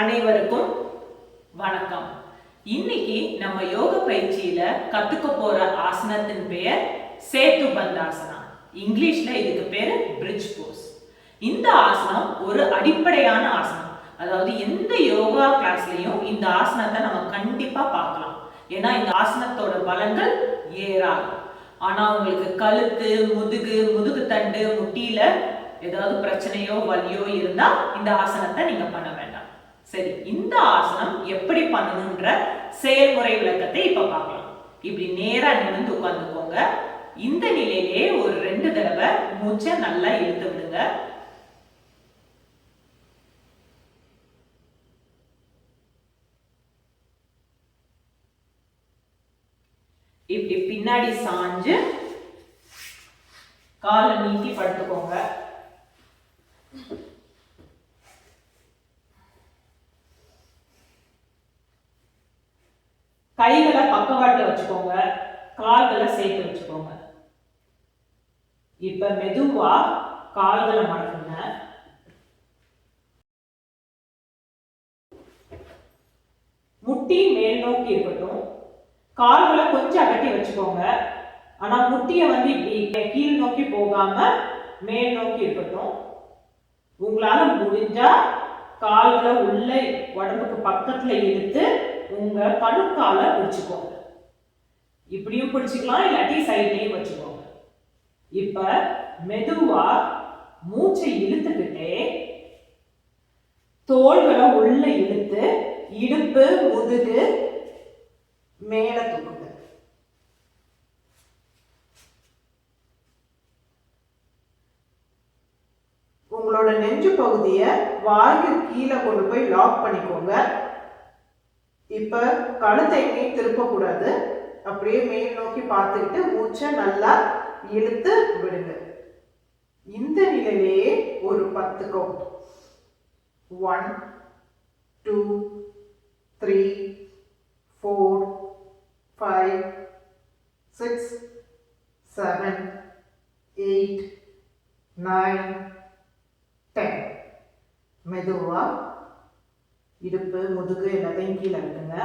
அனைவருக்கும் வணக்கம். இன்னைக்கு நம்ம யோக பயிற்சியில கத்துக்க போற ஆசனத்தின் பெயர் சேத்து பந்தாசனா. இங்கிலீஷ்ல இதுக்கு பேரு பிரிட்ஜ் போஸ் இந்த ஆசனம் ஒரு அடிப்படையான ஆசனம். அதாவது எந்த யோகா கிளாஸ்லயும் இந்த ஆசனத்தை நம்ம கண்டிப்பா பார்க்கலாம். ஏன்னா இந்த ஆசனத்தோட பலன்கள் ஏறாகும் ஆனா உங்களுக்கு கழுத்து முதுகு முதுகு தண்டு முட்டியில ஏதாவது பிரச்சனையோ வலியோ இருந்தா இந்த ஆசனத்தை நீங்க பண்ண வேண்டாம். சரி இந்த ஆசனம் எப்படி பண்ணணும்ன்ற செயல்முறை விளக்கத்தை இப்ப பார்க்கலாம். இப்படி நேரா நிமிர்ந்து உட்கார்ந்துக்கோங்க. இந்த நிலையிலே ஒரு ரெண்டு தடவை மூச்சை நல்லா இழுத்து விடுங்க. இப்படி பின்னாடி சாஞ்சு காலை நீட்டி படுத்துக்கோங்க. கைகளை பக்கவாட்டில் வச்சுக்கோங்க. கால்களை சேர்த்து வச்சுக்கோங்க. இப்ப மெதுவா கால்களை மடக்குங்க. முட்டி மேல் நோக்கி இருக்கட்டும். கால்களை கொஞ்சம் அகட்டி வச்சுக்கோங்க. ஆனா முட்டியை வந்து இப்படி கீழ் நோக்கி போகாம மேல் நோக்கி இருக்கட்டும். உங்களால முடிஞ்சா கால்களை உள்ள உடம்புக்கு பக்கத்துல இழுத்து உங்க கணுக்கால பிடிச்சுக்கோங்க இப்படியும் பிடிச்சுக்கலாம் இல்லாட்டி சைட்லயும் வச்சுக்கோங்க இப்ப மெதுவா மூச்சை இழுத்துக்கிட்டே தோள்களை உள்ள இழுத்து இடுப்பு முதுகு மேல தூக்குங்க. உங்களோட நெஞ்சு பகுதியை வாய்க்கு கீழே கொண்டு போய் லாக் பண்ணிக்கோங்க. இப்போ கழுத்தை எங்கேயும் திருப்பக்கூடாது. அப்படியே மேல் நோக்கி பார்த்துக்கிட்டு மூச்சை நல்லா இழுத்து விடுங்க. இந்த நிலையிலேயே ஒரு பத்து count one two three four five six seven eight nine ten மெதுவாக இடுப்பு முதுகு எல்லாத்தையும் கீழே இருக்குங்க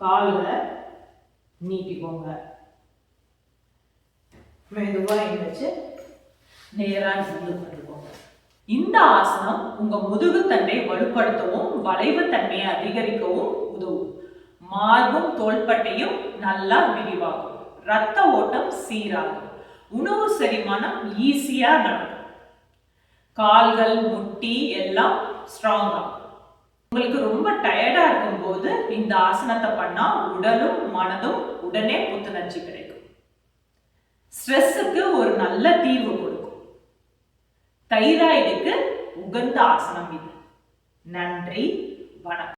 கால்களை நீட்டிக்கோங்க. மெதுவாக எழுந்திரிச்சு நேராக நின்று பண்ணிக்கோங்க. இந்த ஆசனம் உங்க முதுகு தண்டை வலுப்படுத்தவும் வளைவு தன்மையை அதிகரிக்கவும் உதவும். மார்பும் தோள்பட்டையும் நல்லா விரிவாகும் ரத்த ஓட்டம் சீராகும். உணவு செரிமானம் ஈஸியா நடக்கும். கால்கள் முட்டி எல்லாம் ஸ்ட்ராங் உங்களுக்கு ரொம்ப டயர்டா இருக்கும்போது இந்த ஆசனத்தை பண்ணா உடலும் மனதும் உடனே புத்துணர்ச்சி கிடைக்கும். ஸ்ட்ரெஸ்ஸுக்கு ஒரு நல்ல தீர்வு கொடுக்கும். தைராய்டுக்கு உகந்த ஆசனம் இது. நன்றி வணக்கம்.